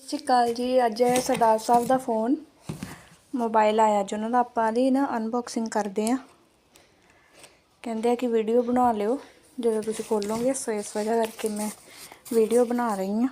ਸਤਿ ਸ਼੍ਰੀ ਅਕਾਲ ਜੀ, ਅੱਜ ਹੈ ਸਰਦਾਰ ਸਾਹਿਬ ਦਾ ਫੋਨ। ਮੋਬਾਈਲ ਆਇਆ ਜੀ ਉਹਨਾਂ ਦਾ, ਆਪਾਂ ਦੀ ਨਾ ਅਨਬਾਕਸਿੰਗ ਕਰਦੇ ਆ ਕਹਿੰਦੇ ਆ ਕਿ ਵੀਡੀਓ ਬਣਾ ਲਿਓ, ਜਦੋਂ ਤੁਸੀਂ ਖੋਲੋਗੇ, ਸੋ ਇਸ ਵਜ੍ਹਾ ਕਰਕੇ ਮੈਂ ਵੀਡੀਓ ਬਣਾ ਰਹੀ ਹਾਂ।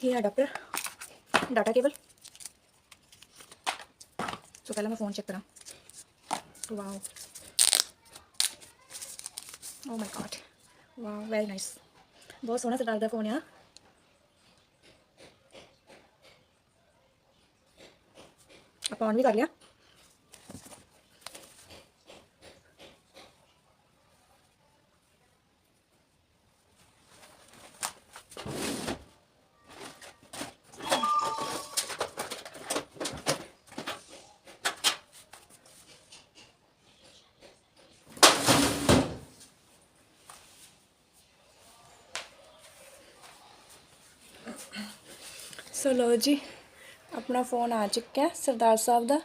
ਇਹ ਅਡਾਪਟਰ ਡਾਟਾ ਕੇਬਲ ਸੋ ਪਹਿਲਾਂ ਮੈਂ ਫੋਨ ਚੈੱਕ ਕਰਾਂ। Wow oh my god wow very nice ਬਹੁਤ ਸੋਹਣਾ ਸਰਦਾਰ ਦਾ ਫੋਨ ਆ। ਆਪਾਂ on ਵੀ ਕਰ ਲਿਆ। ਸੋ ਲੋ ਜੀ, ਆਪਣਾ ਫੋਨ ਆ ਚੁੱਕਿਆ ਸਰਦਾਰ ਸਾਹਿਬ ਦਾ।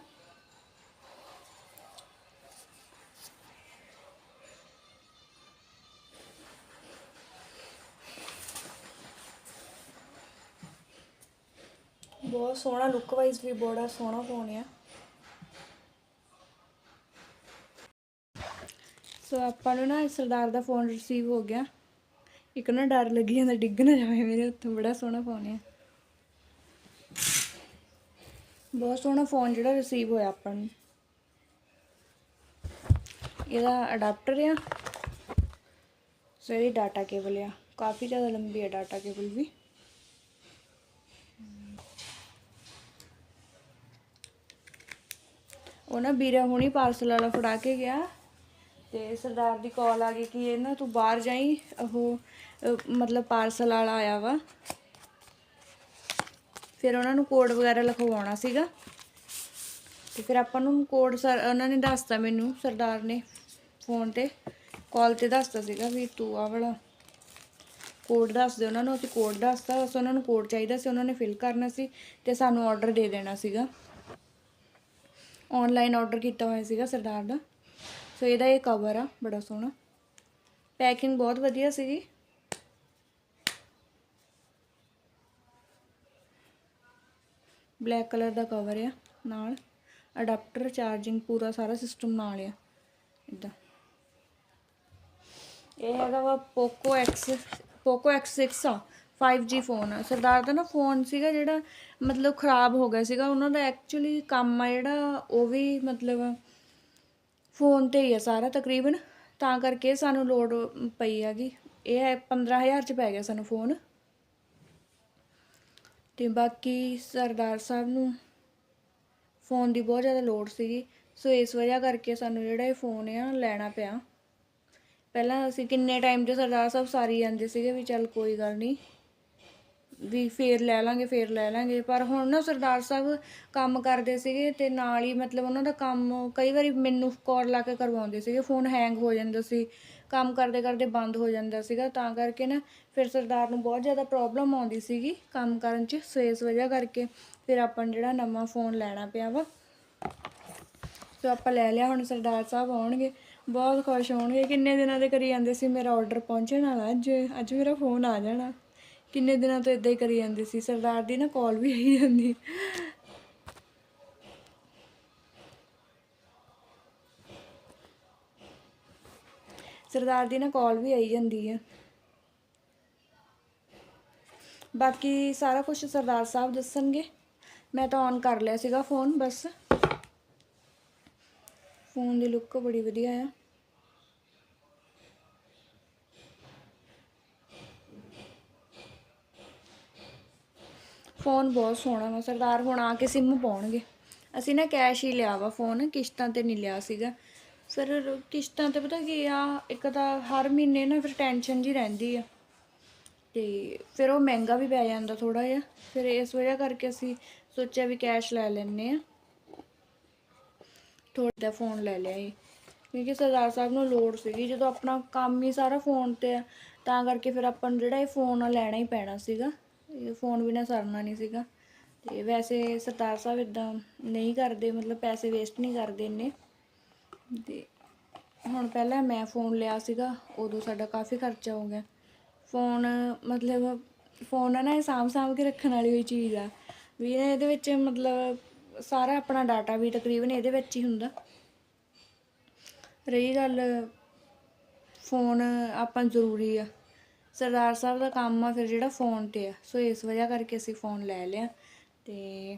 ਬਹੁਤ ਸੋਹਣਾ ਲੁੱਕ ਵਾਈਜ਼ ਵੀ ਬੜਾ ਸੋਹਣਾ ਫੋਨ ਆ। ਸੋ ਆਪਾਂ ਨੂੰ ਨਾ ਸਰਦਾਰ ਦਾ ਫੋਨ ਰਿਸੀਵ ਹੋ ਗਿਆ। ਇੱਕ ਨਾ ਡਰ ਲੱਗੀ ਜਾਂਦਾ, ਡਿੱਗ ਨਾ ਜਾਵੇ ਮੇਰੇ ਹੱਥੋਂ, ਬੜਾ ਸੋਹਣਾ ਫੋਨ ਹੈ ਬਹੁਤ ਸੋਹਣਾ ਫੋਨ ਜਿਹੜਾ ਰਿਸੀਵ ਹੋਇਆ ਆਪਾਂ ਨੂੰ। ਇਹਦਾ ਅਡਾਪਟਰ ਆ ਸੋ ਇਹਦੀ ਡਾਟਾ ਕੇਬਲ ਆ, ਕਾਫੀ ਜ਼ਿਆਦਾ ਲੰਬੀ ਹੈ ਡਾਟਾ ਕੇਬਲ ਵੀ। ਉਹ ਨਾ ਵੀਰਾ ਹੁਣੀ ਪਾਰਸਲ ਵਾਲਾ ਫੜਾ ਕੇ ਗਿਆ, ਤੇ ਸਰਦਾਰ ਦੀ ਕਾਲ ਆ ਗਈ ਕਿ ਇਹ ਨਾ ਤੂੰ ਬਾਹਰ ਜਾਈ, ਉਹ ਮਤਲਬ ਪਾਰਸਲ ਵਾਲਾ ਆਇਆ ਵਾ। ਫਿਰ ਉਹਨਾਂ ਨੂੰ ਕੋਡ ਵਗੈਰਾ ਲਿਖਵਾਉਣਾ ਸੀਗਾ। ਤੇ ਫਿਰ ਆਪਾਂ ਨੂੰ ਕੋਡ ਸਰ ਉਹਨਾਂ ਨੇ ਦੱਸਤਾ ਮੈਨੂੰ, ਸਰਦਾਰ ਨੇ ਫੋਨ ਤੇ। ਕਾਲ ਤੇ ਦੱਸਤਾ ਸੀਗਾ ਵੀ ਤੂੰ ਆ ਵਾਲਾ ਕੋਡ ਦੱਸ ਦੇ ਉਹਨਾਂ ਨੂੰ, ਅਸੀਂ ਕੋਡ ਦੱਸਤਾ, ਬਸ ਉਹਨਾਂ ਨੂੰ ਕੋਡ ਚਾਹੀਦਾ ਸੀ, ਉਹਨਾਂ ਨੇ ਫਿਲ ਕਰਨਾ ਸੀ ਤੇ ਸਾਨੂੰ ਆਰਡਰ ਦੇ ਦੇਣਾ ਸੀਗਾ। ਆਨਲਾਈਨ ਆਰਡਰ ਕੀਤਾ ਹੋਇਆ ਸੀਗਾ ਸਰਦਾਰ ਦਾ। ਸੋ ਇਹਦਾ ਇਹ ਕਵਰ ਆ, ਬੜਾ ਸੋਹਣਾ। ਪੈਕਿੰਗ ਬਹੁਤ ਵਧੀਆ ਸੀਗੀ। ਬਲੈਕ ਕਲਰ ਦਾ ਕਵਰ ਆ, ਨਾਲ ਅਡਾਪਟਰ ਚਾਰਜਿੰਗ ਪੂਰਾ ਸਾਰਾ ਸਿਸਟਮ ਨਾਲ ਆ ਇਦਾਂ ਇਹ ਹੈਗਾ ਵਾ Poco X, Poco X6 ਆ 5G ਫੋਨ ਆ। ਸਰਦਾਰ ਦਾ ਨਾ ਫੋਨ ਸੀਗਾ ਜਿਹੜਾ ਮਤਲਬ ਖਰਾਬ ਹੋ ਗਿਆ ਸੀਗਾ, ਉਹਨਾਂ ਦਾ ਐਕਚੁਅਲੀ ਕੰਮ ਆ ਜਿਹੜਾ, ਉਹ ਵੀ ਮਤਲਬ ਫੋਨ ਤੇ ਹੀ ਆ ਸਾਰਾ ਤਕਰੀਬਨ। ਤਾਂ ਕਰਕੇ ਸਾਨੂੰ ਲੋਡ ਪਈ ਹੈਗੀ। ਇਹ ਹੈ 15000 ਚ ਪੈ ਗਿਆ ਸਾਨੂੰ ਫੋਨ ਤੇ ਬਾਕੀ ਸਰਦਾਰ ਸਾਹਿਬ ਨੂੰ ਫੋਨ ਦੀ ਬਹੁਤ ਜ਼ਿਆਦਾ ਲੋੜ ਸੀਗੀ। ਸੋ ਇਸ ਵਜ੍ਹਾ ਕਰਕੇ ਸਾਨੂੰ ਜਿਹੜਾ ਇਹ ਫੋਨ ਆ, ਲੈਣਾ ਪਿਆ। ਪਹਿਲਾਂ ਅਸੀਂ ਕਿੰਨੇ ਟਾਈਮ ਤੇ ਸਰਦਾਰ ਸਾਹਿਬ ਸਾਰੀ ਜਾਂਦੇ ਸੀਗੇ ਵੀ ਚੱਲ ਕੋਈ ਗੱਲ ਨਹੀਂ ਵੀ ਫੇਰ ਲੈ ਲਾਂਗੇ, ਫੇਰ ਲੈ ਲਾਂਗੇ। ਪਰ ਹੁਣ ਨਾ ਸਰਦਾਰ ਸਾਹਿਬ ਕੰਮ ਕਰਦੇ ਸੀਗੇ ਤੇ ਨਾਲ ਹੀ ਮਤਲਬ ਉਹਨਾਂ ਦਾ ਕੰਮ ਕਈ ਵਾਰੀ ਮੈਨੂੰ ਕਾਲ ਲਾ ਕੇ ਕਰਵਾਉਂਦੇ ਸੀਗੇ ਫੋਨ ਹੈਂਗ ਹੋ ਜਾਂਦਾ ਸੀ। ਕੰਮ ਕਰਦੇ ਕਰਦੇ ਬੰਦ ਹੋ ਜਾਂਦਾ ਸੀਗਾ, ਤਾਂ ਕਰਕੇ ਨਾ ਫਿਰ ਸਰਦਾਰ ਨੂੰ ਬਹੁਤ ਜ਼ਿਆਦਾ ਪ੍ਰੋਬਲਮ ਆਉਂਦੀ ਸੀਗੀ ਕੰਮ ਕਰਨ 'ਚ, ਸੋ ਇਸ ਵਜ੍ਹਾ ਕਰਕੇ ਫਿਰ ਆਪਾਂ ਨੂੰ ਜਿਹੜਾ ਨਵਾਂ ਫੋਨ ਲੈਣਾ ਪਿਆ ਵਾ। ਸੋ ਆਪਾਂ ਲੈ ਲਿਆ, ਹੁਣ ਸਰਦਾਰ ਸਾਹਿਬ ਆਉਣਗੇ, ਬਹੁਤ ਖੁਸ਼ ਹੋਣਗੇ। ਕਿੰਨੇ ਦਿਨਾਂ ਦੇ ਕਰੀ ਜਾਂਦੇ ਸੀ ਮੇਰਾ ਆਰਡਰ ਪਹੁੰਚਣ ਵਾਲਾ? ਅੱਜ ਅੱਜ ਮੇਰਾ ਫੋਨ ਆ ਜਾਣਾ। ਕਿੰਨੇ ਦਿਨਾਂ ਤੋਂ ਇਦਾਂ ਹੀ ਕਰੀ ਜਾਂਦੇ ਸੀ? ਸਰਦਾਰ ਦੀ ਨਾ ਕਾਲ ਵੀ ਆਈ ਜਾਂਦੀ। ਸਰਦਾਰ ਦੀ ਨਾ ਕਾਲ ਵੀ ਆਈ ਜਾਂਦੀ ਹੈ ਬਾਕੀ ਸਾਰਾ ਕੁਝ ਸਰਦਾਰ ਸਾਹਿਬ ਦੱਸਣਗੇ। ਮੈਂ ਤਾਂ ਔਨ ਕਰ ਲਿਆ ਸੀਗਾ ਫੋਨ ਬਸ। ਫੋਨ ਦੀ ਲੁੱਕ ਬੜੀ ਵਧੀਆ ਆ। ਫੋਨ ਬਹੁਤ ਸੋਹਣਾ ਵਾ, ਸਰਦਾਰ ਹੁਣ ਆ ਕੇ ਸਿਮ ਪਾਉਣਗੇ। ਅਸੀਂ ਨਾ ਕੈਸ਼ ਹੀ ਲਿਆ ਵਾ ਫੋਨ ਕਿਸ਼ਤਾਂ ਤੇ ਨਹੀਂ ਲਿਆ ਸੀਗਾ। ਫਿਰ ਕਿਸ਼ਤਾਂ ਤੇ ਪਤਾ ਕੀ ਆ, ਇੱਕ ਤਾਂ ਹਰ ਮਹੀਨੇ ਨਾ ਫਿਰ ਟੈਨਸ਼ਨ ਜੀ ਰਹਿੰਦੀ ਆ। ਤੇ ਫਿਰ ਉਹ ਮਹਿੰਗਾ ਵੀ ਪੈ ਜਾਂਦਾ ਥੋੜਾ ਜਿਹਾ। ਫਿਰ ਇਸ ਵਜ੍ਹਾ ਕਰਕੇ ਅਸੀਂ ਸੋਚਿਆ ਵੀ ਕੈਸ਼ ਲੈ ਲੈਨੇ ਆ ਥੋੜਾ ਜਿਹਾ ਫੋਨ ਲੈ ਲਿਆ ਇਹ ਕਿਉਂਕਿ ਸਰਦਾਰ ਸਾਹਿਬ ਨੂੰ ਲੋੜ ਸੀਗੀ, ਜਦੋਂ ਆਪਣਾ ਕੰਮ ਹੀ ਸਾਰਾ ਫੋਨ ਤੇ ਆ, ਤਾਂ ਕਰਕੇ ਫਿਰ ਆਪਾਂ ਨੂੰ ਜਿਹੜਾ ਇਹ ਫੋਨ ਆ ਲੈਣਾ ਹੀ ਪੈਣਾ ਸੀਗਾ। ਇਹ ਫੋਨ ਬਿਨਾ ਸਰਨਾ ਨਹੀਂ ਸੀਗਾ। ਤੇ ਵੈਸੇ ਸਰਦਾਰ ਸਾਹਿਬ ਇਦਾਂ ਨਹੀਂ ਕਰਦੇ, ਮਤਲਬ ਪੈਸੇ ਵੇਸਟ ਨਹੀਂ ਕਰਦੇ ਇੰਨੇ। ਤੇ ਹੁਣ ਪਹਿਲਾਂ ਮੈਂ ਫੋਨ ਲਿਆ ਸੀਗਾ, ਉਦੋਂ ਸਾਡਾ ਕਾਫੀ ਖਰਚਾ ਹੋ ਗਿਆ। ਫੋਨ ਮਤਲਬ ਫੋਨ ਆ ਨਾ, ਇਹ ਸਾਂਭ ਸਾਂਭ ਕੇ ਰੱਖਣ ਵਾਲੀ ਹੋਈ ਚੀਜ਼ ਆ। ਵੀ ਇਹਦੇ ਵਿੱਚ ਮਤਲਬ ਸਾਰਾ ਆਪਣਾ ਡਾਟਾ ਵੀ ਤਕਰੀਬਨ ਇਹਦੇ ਵਿੱਚ ਹੀ ਹੁੰਦਾ। ਰਹੀ ਗੱਲ ਫੋਨ ਆਪਾਂ ਜ਼ਰੂਰੀ ਆ। ਸਰਦਾਰ ਸਾਹਿਬ ਦਾ ਕੰਮ ਆ ਫਿਰ ਜਿਹੜਾ ਫੋਨ ਤੇ ਆ। ਸੋ ਇਸ ਵਜ੍ਹਾ ਕਰਕੇ ਅਸੀਂ ਫੋਨ ਲੈ ਲਿਆ ਤੇ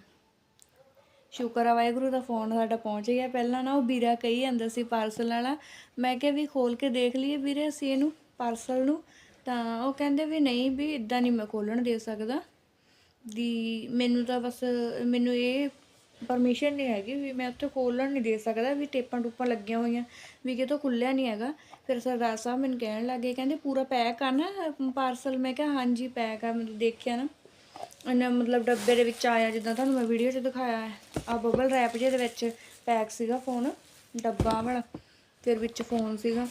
ਸ਼ੁਕਰ ਆ ਵਾਹਿਗੁਰੂ ਦਾ ਫੋਨ ਸਾਡਾ ਪਹੁੰਚ ਗਿਆ। ਪਹਿਲਾਂ ਨਾ ਉਹ ਵੀਰਾ ਕਹੀ ਜਾਂਦਾ ਸੀ ਪਾਰਸਲ ਵਾਲਾ। ਮੈਂ ਕਿਹਾ ਵੀ ਖੋਲ ਕੇ ਦੇਖ ਲਈਏ ਵੀਰੇ ਅਸੀਂ ਇਹਨੂੰ ਪਾਰਸਲ ਨੂੰ। ਤਾਂ ਉਹ ਕਹਿੰਦੇ ਵੀ ਨਹੀਂ ਵੀ ਇਦਾਂ ਨਹੀਂ ਮੈਂ ਖੋਲਣ ਦੇ ਸਕਦਾ। ਦੀ ਮੈਨੂੰ ਤਾਂ ਬਸ ਮੈਨੂੰ ਇਹ ਪਰਮਿਸ਼ਨ ਨਹੀਂ ਹੈਗੀ ਵੀ ਮੈਂ ਉੱਥੇ ਖੋਲਣ ਨਹੀਂ ਦੇ ਸਕਦਾ ਵੀ ਟੇਪਾਂ ਟੂਪਾਂ ਲੱਗੀਆਂ ਹੋਈਆਂ। ਵੀ ਕਿਤੋਂ ਖੁੱਲਿਆ ਨਹੀਂ ਹੈਗਾ। ਫਿਰ ਸਰਦਾਰ ਸਾਹਿਬ ਮੈਨੂੰ ਕਹਿਣ ਲੱਗੇ, ਕਹਿੰਦੇ ਪੂਰਾ ਪੈਕ ਆ ਨਾ ਪਾਰਸਲ ਮੈਂ ਕਿਹਾ ਹਾਂਜੀ ਪੈਕ ਆ। ਮਤਲਬ ਦੇਖਿਆ ਨਾ। ਇਹਨਾਂ ਮਤਲਬ ਡੱਬੇ ਦੇ ਵਿੱਚ ਆਇਆ, ਜਿੱਦਾਂ ਤੁਹਾਨੂੰ ਮੈਂ ਵੀਡੀਓ 'ਚ ਦਿਖਾਇਆ ਹੈ। ਆ ਬਬਲ ਰੈਪ ਜਿਹੇ ਦੇ ਵਿੱਚ ਪੈਕ ਸੀਗਾ ਫੋਨ ਡੱਬਾ ਵਾਲਾ, ਫਿਰ ਵਿੱਚ ਫੋਨ ਸੀਗਾ।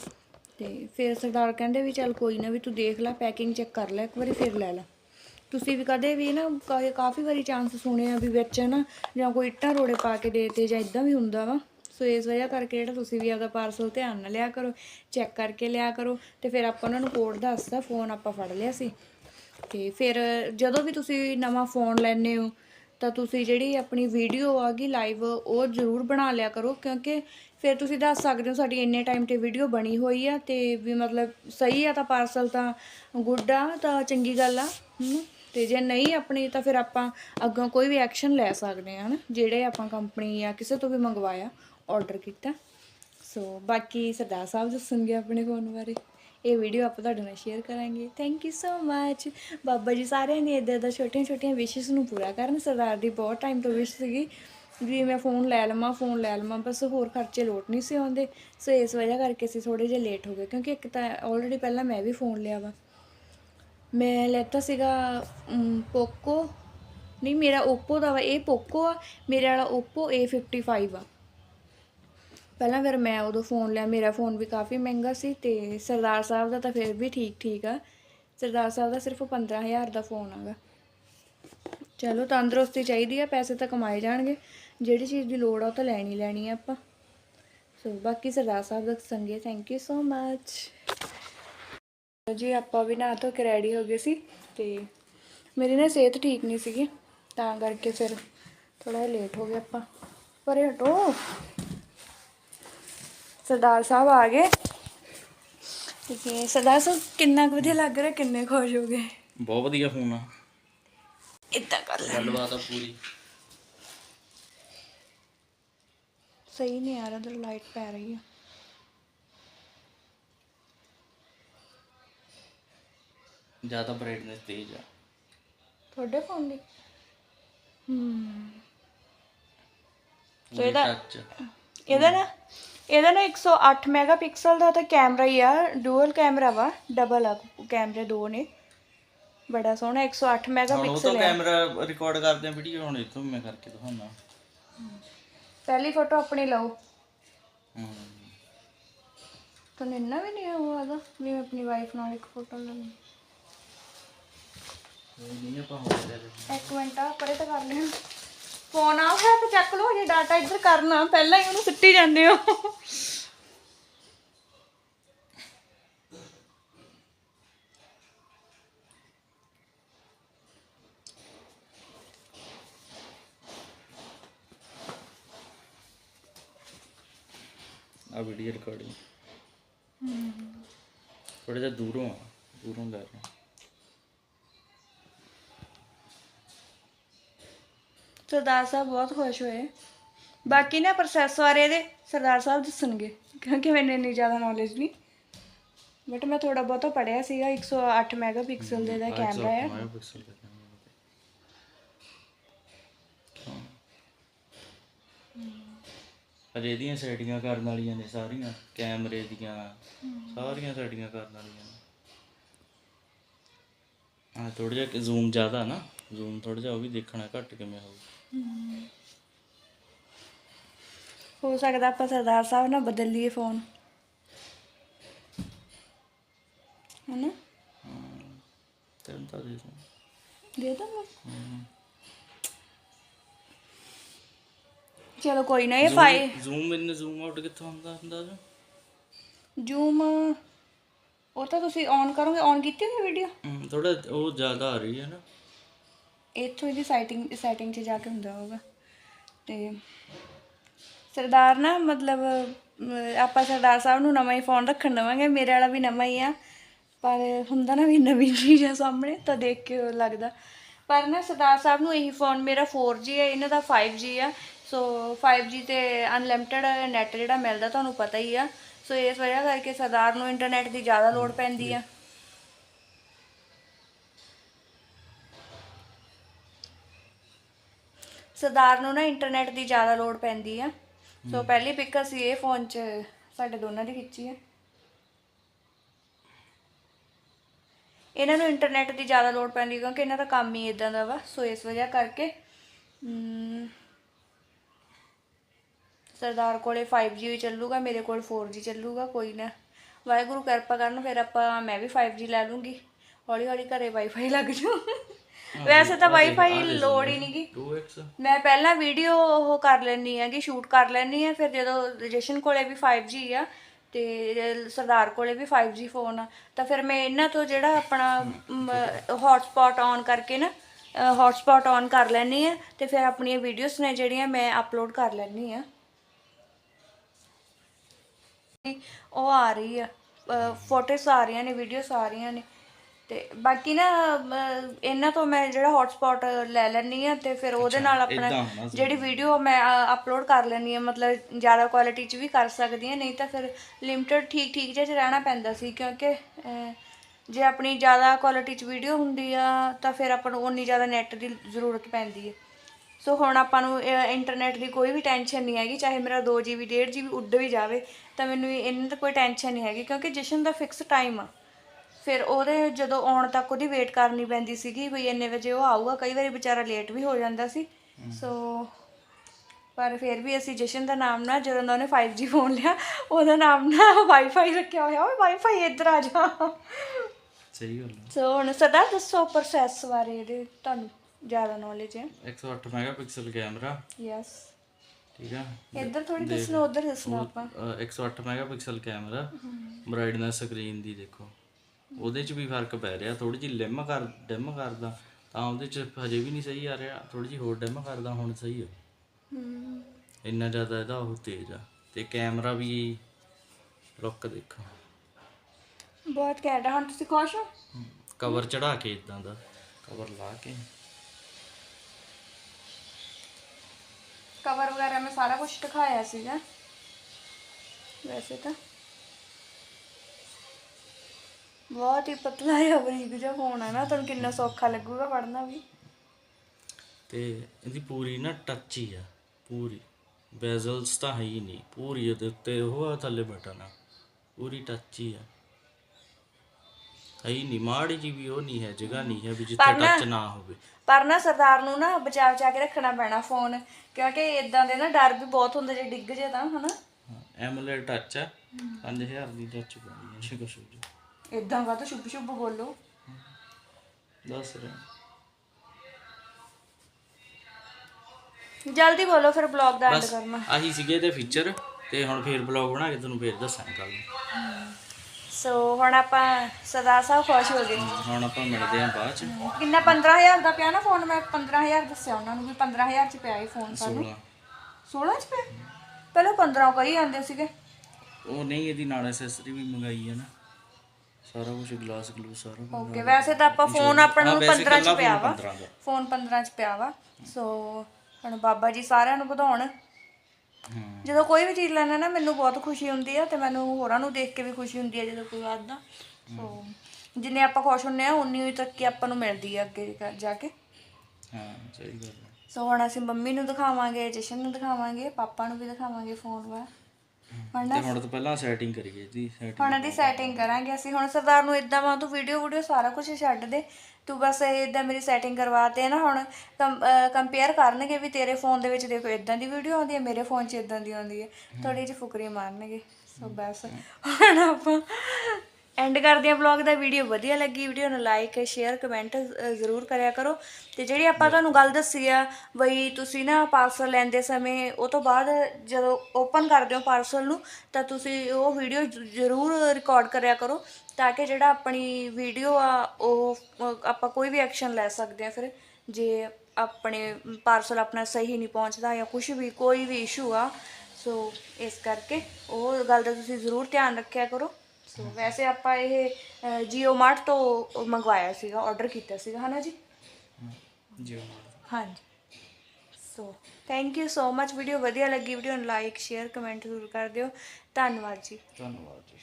ਤੇ ਫਿਰ ਸਰਦਾਰ ਕਹਿੰਦੇ ਵੀ ਚੱਲ ਕੋਈ ਨਾ ਵੀ ਤੂੰ ਦੇਖ ਲੈ ਪੈਕਿੰਗ ਚੈੱਕ ਕਰ ਲੈ, ਇੱਕ ਵਾਰੀ ਫਿਰ ਲੈ ਲੈ। ਤੁਸੀਂ ਵੀ ਕਦੇ ਵੀ ਨਾ ਕਾਫੀ ਵਾਰੀ ਚਾਂਸ ਸੁਣੇ ਆ ਵੀ ਵਿੱਚ ਨਾ ਜਾਂ ਕੋਈ ਇੱਟਾਂ ਰੋੜੇ ਪਾ ਕੇ ਦੇਤੇ ਜਾਂ ਇਦਾਂ ਵੀ ਹੁੰਦਾ ਵਾ। ਸੋ ਇਸ ਵਜ੍ਹਾ ਕਰਕੇ ਜਿਹੜਾ ਤੁਸੀਂ ਵੀ ਆਪਦਾ ਪਾਰਸਲ ਧਿਆਨ ਨਾਲ ਲਿਆ ਕਰੋ ਚੈੱਕ ਕਰਕੇ ਲਿਆ ਕਰੋ। ਤੇ ਫਿਰ ਆਪਾਂ ਉਹਨਾਂ ਨੂੰ ਕੋਡ ਦੱਸਦਾ ਫੋਨ ਆਪਾਂ ਫੜ ਲਿਆ ਸੀ। ਤੇ ਫਿਰ ਜਦੋਂ ਵੀ ਤੁਸੀਂ ਨਵਾਂ ਫੋਨ ਲੈਣੇ ਹੋ ਤਾਂ ਤੁਸੀਂ ਜਿਹੜੀ ਆਪਣੀ ਵੀਡੀਓ ਆਗੀ ਲਾਈਵ ਉਹ ਜ਼ਰੂਰ ਬਣਾ ਲਿਆ ਕਰੋ ਕਿਉਂਕਿ ਫਿਰ ਤੁਸੀਂ ਦੱਸ ਸਕਦੇ ਹੋ ਸਾਡੀ ਇੰਨੇ ਟਾਈਮ ਤੇ ਵੀਡੀਓ ਬਣੀ ਹੋਈ ਆ ਤੇ ਵੀ ਮਤਲਬ ਸਹੀ ਆ ਤਾਂ ਪਾਰਸਲ ਤਾਂ ਗੁੱਡ ਆ ਤਾਂ ਚੰਗੀ ਗੱਲ ਆ ਹਮ, ਤੇ ਜੇ ਨਹੀਂ ਆਪਣੀ ਤਾਂ ਫਿਰ ਆਪਾਂ ਅੱਗੋਂ ਕੋਈ ਵੀ ਐਕਸ਼ਨ ਲੈ ਸਕਦੇ ਹਾਂ ਹਨਾ। ਜਿਹੜੇ ਆਪਾਂ ਕੰਪਨੀ ਜਾਂ ਕਿਸੇ ਤੋਂ ਵੀ ਮੰਗਵਾਇਆ ਆਰਡਰ ਕੀਤਾ। ਸੋ ਬਾਕੀ ਸਰਦਾਰ ਸਾਹਿਬ ਦੱਸਣਗੇ ਆਪਣੇ ਫੋਨ ਬਾਰੇ। ਇਹ ਵੀਡੀਓ ਆਪਾਂ ਤੁਹਾਡੇ ਨਾਲ ਸ਼ੇਅਰ ਕਰਾਂਗੇ। ਥੈਂਕ ਯੂ ਸੋ ਮੱਚ ਬਾਬਾ ਜੀ ਸਾਰਿਆਂ ਨੇ ਇਦਾਂ ਦਾ ਛੋਟੀਆਂ ਛੋਟੀਆਂ ਵਿਸ਼ੇਸ ਨੂੰ ਪੂਰਾ ਕਰਨ। ਸਰਦਾਰ ਦੀ ਬਹੁਤ ਟਾਈਮ ਤੋਂ ਵਿਸ਼ ਸੀਗੀ ਵੀ ਮੈਂ ਫੋਨ ਲੈ ਲਵਾਂ ਫੋਨ ਲੈ ਲਵਾਂ, ਬਸ ਹੋਰ ਖਰਚੇ ਲੋਟ ਨਹੀਂ ਸੀ ਆਉਂਦੇ। ਸੋ ਇਸ ਵਜ੍ਹਾ ਕਰਕੇ ਅਸੀਂ ਥੋੜੇ ਜਿਹਾ ਲੇਟ ਹੋ ਗਏ, ਕਿਉਂਕਿ ਇੱਕ ਤਾਂ ਆਲਰੇਡੀ ਪਹਿਲਾਂ ਮੈਂ ਵੀ ਫੋਨ ਲਿਆ ਵਾ। ਮੈਂ ਲੈਤਾ ਸੀਗਾ ਪੋਕੋ। ਨਹੀਂ, ਮੇਰਾ ਓਪੋ ਦਾ ਵਾ, ਇਹ ਪੋਕੋ ਆ। ਮੇਰੇ ਵਾਲਾ ਓਪੋ A55 ਆ। ਪਹਿਲਾਂ ਫਿਰ ਮੈਂ ਉਦੋਂ ਫੋਨ ਲਿਆ, ਮੇਰਾ ਫੋਨ ਵੀ ਕਾਫੀ ਮਹਿੰਗਾ ਸੀ ਤੇ ਸਰਦਾਰ ਸਾਹਿਬ ਦਾ ਤਾਂ ਫਿਰ ਵੀ ਠੀਕ ਠੀਕ ਆ। ਸਰਦਾਰ ਸਾਹਿਬ ਦਾ ਸਿਰਫ 15000 ਦਾ ਫੋਨ ਆਗਾ ਚਲੋ ਤੰਦਰੁਸਤੀ ਚਾਹੀਦੀ ਆ, ਪੈਸੇ ਤਾਂ ਕਮਾਏ ਜਾਣਗੇ। ਜਿਹੜੀ ਚੀਜ਼ ਦੀ ਲੋੜ ਆ ਉਹ ਤਾਂ ਲੈਣੀ ਲੈਣੀ ਆ ਆਪਾਂ। ਸੋ ਬਾਕੀ ਸਰਦਾਰ ਸਾਹਿਬ ਦਾ ਸੰਗੇ ਥੈਂਕ ਯੂ ਸੋ ਮੱਚ ਜੀ, ਆਪਾਂ ਵੀ ਨਾ ਧੋ ਕੇ ਰੈਡੀ ਹੋ ਗਏ ਸੀ ਤੇ ਮੇਰੀ ਨਾ ਸਿਹਤ ਠੀਕ ਨਹੀਂ ਸੀਗੀ, ਤਾਂ ਕਰਕੇ ਫਿਰ ਥੋੜਾ ਜਿਹਾ ਲੇਟ ਹੋ ਗਏ ਆਪਾਂ। ਪਰੇ ਹਟੋ। ਸਰਦਾਰ ਸਾਹਿਬ ਆ ਗਏ। ਤੇ ਸਰਦਾਰ ਸਾਹਿਬ ਕਿੰਨਾ ਕੁ ਵਧੀਆ ਲੱਗ ਰਿਹਾ ਕਿੰਨੇ ਖੁਸ਼ ਹੋ ਗਏ? ਬਹੁਤ ਵਧੀਆ ਫੋਨ ਆ। ਇਦਾਂ ਕਰ ਲੈ ਗੱਲਬਾਤ ਆ ਪੂਰੀ। ਸਹੀ ਨਹੀਂ ਆ ਰਿਹਾ ਉਧਰ ਲਾਈਟ ਪੈ ਰਹੀ ਆ। ਜ਼ਿਆਦਾ ਬ੍ਰਾਈਟਨੈਸ ਤੇਜ਼ ਆ। ਤੁਹਾਡੇ ਫੋਨ ਦੀ? ਹੂੰ। ਪੂਰੀ ਇਹਦਾ- ਟੱਚ ਇਹਦਾ ਨਾ ਇਹਦਾ ਨਾ 108 ਮੈਗਾਪਿਕਸਲ ਦਾ ਤਾਂ ਕੈਮਰਾ ਹੀ ਆ ਡੂਅਲ ਕੈਮਰਾ ਵਾ ਡਬਲ ਆ ਕੈਮਰੇ ਦੋ ਨੇ। ਬੜਾ ਸੋਹਣਾ 108 ਹੁਣ ਉਹ ਤਾਂ ਮੈਗਾਪਿਕਸਲ ਹੈ ਕੈਮਰਾ ਰਿਕਾਰਡ ਕਰਦੇ ਆ ਵੀਡੀਓ ਹੁਣ ਇਥੋਂ ਮੈਂ ਕਰਕੇ ਦਿਖਾਉਣਾ ਪਹਿਲੀ ਫੋਟੋ ਆਪਣੀ ਲਓ। ਤੁਹਾਨੂੰ ਇੰਨਾ ਵੀ ਨਹੀਂ ਉਹ ਆਦਾ ਵੀ ਮੈਂ ਆਪਣੀ ਵਾਈਫ ਨਾਲ ਇੱਕ ਫੋਟੋ ਲੈ ਲਈ ਇਹ ਨਹੀਂ ਆਪਾਂ ਹੋ। ਰਿਹਾ ਇੱਕ ਮਿੰਟ ਆ ਪਰੇ ਤਾਂ ਕਰ ਲਿਆ ਫੋਨ ਆ ਹੋਇਆ ਤਾਂ ਚੱਕ ਲਓ, ਜੇ ਡਾਟਾ ਇੱਧਰ ਕਰਨਾ, ਪਹਿਲਾਂ ਹੀ ਉਹਨੂੰ ਸਿੱਟੀ ਜਾਂਦੇ ਹੋ। ਆ ਵੀਡੀਓ ਰਿਕਾਰਡਿੰਗ ਥੋੜਾ ਜਿਹਾ ਦੂਰੋਂ ਆ, ਦੂਰੋਂ ਲੈ ਰਿਹਾ ਸਰਦਾਰ ਸਾਹਿਬ ਬਹੁਤ ਖੁਸ਼ ਹੋਏ। ਬਾਕੀ ਨਾ ਪ੍ਰੋਸੈਸ ਬਾਰੇ ਇਹਦੇ ਸਰਦਾਰ ਸਾਹਿਬ ਦੱਸਣਗੇ ਕਿਉਂਕਿ ਮੈਨੂੰ ਇੰਨੀ ਜ਼ਿਆਦਾ ਨੌਲੇਜ ਨਹੀਂ। ਬਟ ਮੈਂ ਥੋੜਾ ਬਹੁਤਾ ਪੜਿਆ ਸੀਗਾ 108 ਮੈਗਾਪਿਕਸਲ ਦੇ ਦਾ ਕੈਮਰਾ ਹੈ ਮੈਗਾਪਿਕਸਲ ਦਾ ਇਹਦੀਆਂ ਸੈਟਿੰਗਾਂ ਕਰਨ ਵਾਲੀਆਂ ਨੇ ਸਾਰੀਆਂ ਕੈਮਰੇ ਦੀਆਂ ਸਾਰੀਆਂ ਸੈਟਿੰਗਾਂ ਕਰਨ ਵਾਲੀਆਂ ਨੇ। ਆ ਥੋੜਾ ਜਿਹਾ ਜ਼ੂਮ ਜ਼ਿਆਦਾ ਨਾ ਜ਼ੂਮ ਥੋੜਾ ਜਿਹਾ ਉਹ ਵੀ ਦੇਖਣਾ ਘੱਟ ਕਿਵੇਂ ਹੋਊ। ਹੋ ਸਕਦਾ ਆਪਾਂ ਸਰਦਾਰ ਸਾਹਿਬ ਨਾਲ ਬਦਲ ਲਈਏ ਫੋਨ ਹਨਾ? ਤੈਨੂੰ ਤਾਂ ਦੇ ਦੂੰ ਦੇ ਦੋ ਚਲੋ ਕੋਈ ਨਾ ਇਹ ਫਾਈ ਜ਼ੂਮ ਇਨ ਜ਼ੂਮ ਆਊਟ ਕਿੱਥੋਂ ਹੁੰਦਾ ਹੁੰਦਾ ਜੀ ਜੂਮ ਉਹ ਤਾਂ ਤੁਸੀਂ ਔਨ ਕਰੋਗੇ ਔਨ ਕੀਤੀ ਹੋਈ ਵੀਡੀਓ ਥੋੜਾ ਉਹ ਜ਼ਿਆਦਾ ਆ ਰਹੀ ਹੈ ਨਾ। ਇੱਥੋਂ ਇਹਦੀ ਸੈਟਿੰਗ ਸੈਟਿੰਗ 'ਚ ਜਾ ਕੇ ਹੁੰਦਾ ਹੋਊਗਾ। ਤੇ ਸਰਦਾਰ ਨਾ ਮਤਲਬ ਆਪਾਂ ਸਰਦਾਰ ਸਾਹਿਬ ਨੂੰ ਨਵਾਂ ਹੀ ਫੋਨ ਰੱਖਣ ਦੇਵਾਂਗੇ। ਮੇਰੇ ਵਾਲਾ ਵੀ ਨਵਾਂ ਹੀ ਆ। ਪਰ ਹੁੰਦਾ ਨਾ ਵੀ ਨਵੀਂ ਚੀਜ਼ ਆ ਸਾਹਮਣੇ, ਤਾਂ ਦੇਖ ਕੇ ਲੱਗਦਾ। ਪਰ ਨਾ ਸਰਦਾਰ ਸਾਹਿਬ ਨੂੰ ਇਹੀ ਫੋਨ ਮੇਰਾ 4G ਹੈ ਇਹਨਾਂ ਦਾ 5G ਆ। ਸੋ 5G ਤੇ ਅਨਲਿਮਟਿਡ ਨੈਟ ਜਿਹੜਾ ਮਿਲਦਾ ਤੁਹਾਨੂੰ ਪਤਾ ਹੀ ਆ। ਸੋ ਇਸ ਵਜ੍ਹਾ ਕਰਕੇ ਸਰਦਾਰ ਨੂੰ ਇੰਟਰਨੈਟ ਦੀ ਜ਼ਿਆਦਾ ਲੋੜ ਪੈਂਦੀ ਆ। ਸਰਦਾਰ ਨੂੰ ਨਾ ਇੰਟਰਨੈਟ ਦੀ ਜ਼ਿਆਦਾ ਲੋੜ ਪੈਂਦੀ ਆ। ਸੋ ਪਹਿਲੀ ਪਿਕ ਅਸੀਂ ਇਹ ਫੋਨ 'ਚ ਸਾਡੇ ਦੋਨਾਂ ਦੀ ਖਿੱਚੀ ਆ। ਇਹਨਾਂ ਨੂੰ ਇੰਟਰਨੈਟ ਦੀ ਜ਼ਿਆਦਾ ਲੋੜ ਪੈਂਦੀ ਕਿਉਂਕਿ ਇਹਨਾਂ ਦਾ ਕੰਮ ਹੀ ਇਦਾਂ ਦਾ ਵਾ। ਸੋ ਇਸ ਵਜ੍ਹਾ ਕਰਕੇ ਅਮ, ਸਰਦਾਰ ਕੋਲੇ 5G ਵੀ ਚੱਲੂਗਾ ਮੇਰੇ ਕੋਲ 4G ਚੱਲੂਗਾ ਕੋਈ ਨਾ। ਵਾਹਿਗੁਰੂ ਕਿਰਪਾ ਕਰਨ ਫਿਰ ਆਪਾਂ ਮੈਂ ਵੀ 5G ਲੈ ਲੂੰਗੀ। ਹੌਲੀ ਹੌਲੀ ਘਰੇ ਵਾਈਫਾਈ ਲੱਗ ਜੂ। ਵੈਸੇ ਤਾਂ ਵਾਈਫਾਈ ਲੋੜ ਹੀ ਨਹੀਂਗੀ 2x ਮੈਂ ਪਹਿਲਾਂ ਵੀਡੀਓ ਉਹ ਕਰ ਲੈਣੀ ਕਿ ਸ਼ੂਟ ਕਰ ਲੈਣੀ ਆ ਫਿਰ ਜਦੋਂ ਰਜੇਸ਼ਨ ਕੋਲੇ ਵੀ 5G ਆ ਤੇ ਸਰਦਾਰ ਕੋਲੇ ਵੀ 5G ਫੋਨ ਆ ਤਾਂ ਫਿਰ ਮੈਂ ਇਹਨਾਂ ਤੋਂ ਜਿਹੜਾ ਆਪਣਾ ਹੌਟਸਪੌਟ ਔਨ ਕਰਕੇ ਨਾ ਹੌਟਸਪੌਟ ਔਨ ਕਰ ਲੈਣੀ ਆ ਤੇ ਫਿਰ ਆਪਣੀਆਂ ਵੀਡੀਓਜ਼ ਨੇ ਜਿਹੜੀਆਂ ਮੈਂ ਅਪਲੋਡ ਕਰ ਲੈਣੀ ਆ ਉਹ ਆ ਰਹੀ ਆ ਫੋਟੋਸ ਆ ਰਹੀਆਂ ਨੇ ਵੀਡੀਓਸ ਆ ਰਹੀਆਂ ਨੇ। ਤੇ ਬਾਕੀ ਨਾ ਅਮ, ਇਹਨਾਂ ਤੋਂ ਮੈਂ ਜਿਹੜਾ ਹੌਟਸਪੌਟ ਲੈ ਲੈਣੀ ਆ ਤੇ ਫਿਰ ਉਹਦੇ ਨਾਲ ਆਪਣਾ ਏਦਾਂ ਹੋਣਾ ਸੀ। ਜਿਹੜੀ ਵੀਡੀਓ ਮੈਂ ਅਪਲੋਡ ਕਰ ਲੈਣੀ ਆ ਮਤਲਬ ਜ਼ਿਆਦਾ ਕੁਆਲਿਟੀ 'ਚ ਵੀ ਕਰ ਸਕਦੀ ਆ ਨਹੀਂ ਤਾਂ ਫਿਰ ਲਿਮਟਿਡ ਠੀਕ ਠੀਕ ਜਿਹੇ 'ਚ ਰਹਿਣਾ ਪੈਂਦਾ ਸੀ ਕਿਉਂਕਿ ਅਹ, ਜੇ ਆਪਣੀ ਜ਼ਿਆਦਾ ਕੁਆਲਿਟੀ 'ਚ ਵੀਡੀਓ ਹੁੰਦੀ ਆ ਤਾਂ ਫਿਰ ਆਪਾਂ ਨੂੰ ਉਨੀ ਜ਼ਿਆਦਾ ਨੈਟ ਦੀ ਜ਼ਰੂਰਤ ਪੈਂਦੀ ਹੈ ਸੋ ਹੁਣ ਆਪਾਂ ਨੂੰ ਇੰਟਰਨੈਟ ਦੀ ਕੋਈ ਵੀ ਟੈਨਸ਼ਨ ਨਹੀਂ ਹੈਗੀ ਚਾਹੇ ਮੇਰਾ 2 GB 1.5 GB ਉੱਡ ਵੀ ਜਾਵੇ ਤਾਂ ਮੈਨੂੰ ਇਹਨਾਂ ਦੀ ਕੋਈ ਟੈਨਸ਼ਨ ਨਹੀਂ ਹੈਗੀ ਕਿਉਂਕਿ ਜਸ਼ਨ ਦਾ ਫਿਕਸ ਟਾਈਮ ਆ ਫਿਰ ਉਹਦੇ ਜਦੋਂ ਆਉਣ ਤੱਕ ਉਹਦੀ ਵੇਟ ਕਰਨੀ ਪੈਂਦੀ ਸੀਗੀ ਵੀ ਇੰਨੇ ਵਜੇ ਉਹ ਆਊਗਾ ਕਈ ਵਾਰੀ ਵਿਚਾਰਾ ਲੇਟ ਵੀ ਹੋ ਜਾਂਦਾ ਸੀ। ਸੋ ਪਰ ਫਿਰ ਵੀ ਅਸੀਂ ਜਸ਼ਨ ਦਾ ਨਾਮ ਨਾ ਜਦੋਂ ਦਾ ਉਹਨੇ 5G ਫੋਨ ਲਿਆ ਉਹਦਾ ਨਾਮ ਨਾ ਵਾਈਫਾਈ ਰੱਖਿਆ ਹੋਇਆ ਓਏ ਵਾਈਫਾਈ ਇੱਧਰ ਆ ਜਾ। ਸਹੀ ਗੱਲ। ਸੋ ਹੁਣ ਸਦਾ ਦੱਸੋ ਪ੍ਰੋਸੈਸ ਬਾਰੇ ਇਹਦੇ ਤੁਹਾਨੂੰ ਜ਼ਿਆਦਾ ਨੌਲੇਜ ਹੈ। 108 ਮੈਗਾਪਿਕਸਲ ਕੈਮਰਾ ਯੈਸ ਠੀਕ ਆ। ਇੱਧਰ ਥੋੜੀ ਦੱਸਣਾ ਉੱਧਰ ਦੱਸਣਾ ਆਪਾਂ। ਅ, 108 ਮੈਗਾਪਿਕਸਲ ਕੈਮਰਾ ਬ੍ਰਾਈਟਨੈਸ ਸਕਰੀਨ ਦੀ ਦੇਖੋ। ਉਹਦੇ 'ਚ ਵੀ ਫ਼ਰਕ ਪੈ ਰਿਹਾ ਥੋੜੀ ਜਿਹੀ ਲਿਮ ਕਰ ਡਿਮ ਕਰਦਾ ਤਾਂ ਉਹਦੇ 'ਚ ਹਜੇ ਵੀ ਨਹੀਂ ਸਹੀ ਆ ਰਿਹਾ ਥੋੜੀ ਜਿਹੀ ਹੋਰ ਡਿਮ ਕਰਦਾ ਹੁਣ ਸਹੀ ਆ। ਹਮ, ਇੰਨਾ ਜ਼ਿਆਦਾ ਇਹਦਾ ਉਹ ਤੇਜ਼ ਆ ਤੇ ਕੈਮਰਾ ਵੀ ਲੁੱਕ ਦੇਖੋ। ਬਹੁਤ ਆ ਹੁਣ ਤੁਸੀਂ ਖੁਸ਼ ਹੋ? ਕਵਰ ਚੜਾ ਕੇ ਇਦਾਂ ਦਾ ਕਵਰ ਲਾ ਕੇ। ਕਵਰ ਵਗੈਰਾ ਮੈਂ ਸਾਰਾ ਕੁਝ ਦਿਖਾਇਆ ਸੀਗਾ। ਵੈਸੇ ਤਾਂ। ਬਹੁਤ ਹੀ ਪਤਲਾ ਜਿਹਾ ਬਰੀਕ ਜਿਹਾ ਫੋਨ ਹੈ ਨਾ ਤੁਹਾਨੂੰ ਕਿੰਨਾ ਸੌਖਾ ਲੱਗੂਗਾ ਪੜਨਾ ਵੀ। ਤੇ ਇਹਦੀ ਪੂਰੀ ਨਾ ਟੱਚ ਹੀ ਆ ਪੂਰੀ। ਬੈਜ਼ਲਸ ਤਾਂ ਹੈ ਹੀ ਨਹੀਂ ਪੂਰੀ ਇਹਦੇ ਉੱਤੇ ਉਹ ਆ ਥੱਲੇ ਬਟਨ ਆ ਪੂਰੀ ਟੱਚ ਹੀ ਆ। ਹੈ ਹੀ ਨਹੀਂ ਮਾੜੀ ਜੀ ਵੀ ਉਹ ਨਹੀਂ ਹੈ ਜਗ੍ਹਾ ਨਹੀਂ ਹੈ ਵੀ ਜਿੱਥੇ ਪਰ ਨਾ- ਟੱਚ ਨਾ ਹੋਵੇ। ਪਰ ਨਾ ਸਰਦਾਰ ਨੂੰ ਨਾ ਬਚਾ ਬਚਾ ਕੇ ਰੱਖਣਾ ਪੈਣਾ ਫੋਨ ਕਿਉਂਕਿ ਇਦਾਂ ਦੇ ਨਾ ਡਰ ਵੀ ਬਹੁਤ ਹੁੰਦਾ ਜੇ ਡਿੱਗ ਜੇ ਤਾਂ ਹਨਾ। ਐਮੋਲੇਡ ਟੱਚ ਆ 5000 ਦੀ ਟੱਚ ਪੈਣੀ ਹੈ ਜੀ ਕੁਛ ਇਦਾਂ ਕਾ ਤਾਂ ਸ਼ੁਭ ਸ਼ੁਭ ਬੋਲੋ। ਦੱਸ ਰਿਹਾ। ਜਲਦੀ ਬੋਲੋ ਫਿਰ ਬਲੌਗ ਦਾ ਐਂਡ ਬਸ ਕਰਨਾ। ਆਹੀ ਸੀਗੇ ਤੇ ਫੀਚਰ ਤੇ ਹੁਣ ਫੇਰ ਬਲੌਗ ਬਣਾ ਕੇ ਤੁਹਾਨੂੰ ਫੇਰ ਦੱਸਾਂਗੇ ਕੱਲ ਨੂੰ। ਸੋ ਹੁਣ ਆਪਾਂ ਸਰਦਾਰ ਸਾਹਿਬ ਖੁਸ਼ ਹੋ ਗਏ। ਹੁਣ ਆਪਾਂ ਮਿਲਦੇ ਆਂ ਬਾਅਦ ਚ। ਕਿੰਨਾ 15000 ਦਾ ਪਿਆ ਨਾ ਫੋਨ? ਮੈਂ 15000 ਦੱਸਿਆ ਉਹਨਾਂ ਨੂੰ ਵੀ 15000 ਚ ਪਿਆ ਇਹ ਫੋਨ ਸਾਨੂੰ। 16 16 ਚ ਪਿਆ? ਪਹਿਲਾਂ 15 ਕਹੀ ਜਾਂਦੇ ਸੀਗੇ। ਉਹ ਨਹੀਂ ਇਹਦੀ ਨਾਲ ਐਸੈਸਰੀ ਵੀ ਮੰਗਾਈ ਹੈ ਨਾ। ਸਾਰਾ ਕੁਝ ਗਲਾਸ ਗਲੂਸ ਸਾਰਾ ਓਕੇ ਵੈਸੇ ਤਾਂ ਆਪਾਂ ਫੋਨ ਆਪਣਾ ਹਾਂ, ਨੂੰ ਵੈਸੇ 15 ਚ ਪਿਆ ਵਾ। 15 ਦਾ। ਫੋਨ 15 ਚ ਪਿਆ ਵਾ। ਸੋ ਹੁਣ ਬਾਬਾ ਜੀ ਸਾਰਿਆਂ ਨੂੰ ਵਧਾਉਣ। ਜਦੋਂ ਕੋਈ ਵੀ ਚੀਜ਼ ਲੈਣਾ ਨਾ ਮੈਨੂੰ ਬਹੁਤ ਖੁਸ਼ੀ ਹੁੰਦੀ ਆ ਤੇ ਮੈਨੂੰ ਹੋਰਾਂ ਨੂੰ ਦੇਖ ਕੇ ਵੀ ਖੁਸ਼ੀ ਹੁੰਦੀ ਆ ਜਦੋਂ ਕੋਈ ਵਾਦਾ ਸੋ ਜਿੰਨੇ ਆਪਾਂ ਖੁਸ਼ ਹੁੰਨੇ ਆ ਉਨੀ ਹੀ ਤਰੱਕੀ ਆਪਾਂ ਨੂੰ ਮਿਲਦੀ ਆ ਅੱਗੇ ਜਾ- ਕੇ। ਹਾਂ ਸਹੀ ਗੱਲ ਸੋ ਹੁਣ ਅਸੀਂ ਮੰਮੀ ਨੂੰ ਦਿਖਾਵਾਂਗੇ ਜਸ਼ਨ ਨੂੰ ਦਿਖਾਵਾਂਗੇ ਪਾਪਾ ਨੂੰ ਵੀ ਦਿਖਾਵਾਂਗੇ ਫੋਨ ਵਾ। ਹੁਣ ਤੇ ਹੁਣ ਤੋਂ ਪਹਿਲਾਂ ਸੈਟਿੰਗ ਕਰੀਏ ਇਹਦੀ ਸੈਟਿੰਗ ਹੁਣ ਇਹਦੀ ਸੈਟਿੰਗ ਕਰਾਂਗੇ ਅਸੀਂ। ਹੁਣ ਸਰਦਾਰ ਨੂੰ ਇਦਾਂ ਵਾ ਤੂੰ ਵੀਡੀਓ ਵੀਡੀਓ ਸਾਰਾ ਕੁਝ ਛੱਡ ਦੇ। ਤੂੰ ਬਸ ਇਦਾਂ ਮੇਰੀ ਸੈਟਿੰਗ ਕਰਵਾ ਦੇ ਨਾ। ਹੁਣ ਕੰਪੇਅਰ ਕਰਨਗੇ ਵੀ ਤੇਰੇ ਫੋਨ ਦੇ ਵਿੱਚ ਦੇਖੋ ਇਦਾਂ ਦੀ ਵੀਡੀਓ ਆਉਂਦੀ ਹੈ ਮੇਰੇ ਫੋਨ 'ਚ ਇਦਾਂ ਦੀ ਆਉਂਦੀ ਹੈ। ਥੋੜੀ ਜਿਹੀ ਫੁਕਰੀ ਮਾਰਨਗੇ। ਸੋ ਬਸ। ਹੁਣ ਆਪਾਂ ਐਂਡ ਕਰਦੇ ਹਾਂ ਵਲੌਗ ਦਾ। ਵੀਡੀਓ ਵਧੀਆ ਲੱਗੀ ਵੀਡੀਓ ਨੂੰ ਲਾਈਕ ਸ਼ੇਅਰ ਕਮੈਂਟ ਜ਼ਰੂਰ ਕਰਿਆ ਕਰੋ। ਤੇ ਜਿਹੜੀ ਆਪਾਂ ਤੁਹਾਨੂੰ ਗੱਲ ਦੱਸੀ ਆ, ਬਈ ਤੁਸੀਂ ਨਾ ਪਾਰਸਲ ਲੈਂਦੇ ਸਮੇਂ, ਉਹ ਤੋਂ ਬਾਅਦ ਜਦੋਂ ਓਪਨ ਕਰਦੇ ਹੋ ਪਾਰਸਲ ਨੂੰ, ਤਾਂ ਤੁਸੀਂ ਉਹ ਵੀਡੀਓ ਜ਼ਰੂਰ ਰਿਕਾਰਡ ਕਰਿਆ ਕਰੋ, ਤਾਂ ਕਿ ਜਿਹੜਾ ਆਪਣੀ ਵੀਡੀਓ ਆ, ਉਹ ਉਹ ਆਪਾਂ ਕੋਈ ਵੀ ਐਕਸ਼ਨ ਲੈ ਸਕਦੇ ਆ ਫਿਰ, ਜੇ ਆਪਣੇ ਪਾਰਸਲ ਆਪਣਾ ਸਹੀ ਨਹੀਂ ਪਹੁੰਚਦਾ ਜਾਂ ਕੁਝ ਵੀ, ਕੋਈ ਵੀ ਇਸ਼ੂ ਆ। ਸੋ ਇਸ ਕਰਕੇ ਉਹ ਗੱਲ ਦਾ ਤੁਸੀਂ ਜ਼ਰੂਰ ਧਿਆਨ ਰੱਖਿਆ ਕਰੋ। ਸੋ ਵੈਸੇ ਆਪਾਂ ਇਹ ਜੀਓ ਮਾਰਟ ਤੋਂ ਮੰਗਵਾਇਆ ਸੀਗਾ ਆਰਡਰ ਕੀਤਾ ਸੀਗਾ ਹਨਾ ਜੀ? ਜੀ ਹਾਂਜੀ। So thank you so much video ਵਧੀਆ ਲੱਗੀ ਵੀਡੀਓ ਨੂੰ ਲਾਈਕ ਸ਼ੇਅਰ ਕਮੈਂਟ ਜ਼ਰੂਰ ਕਰ ਦਿਓ। ਧੰਨਵਾਦ ਜੀ। ਧੰਨਵਾਦ ਜੀ।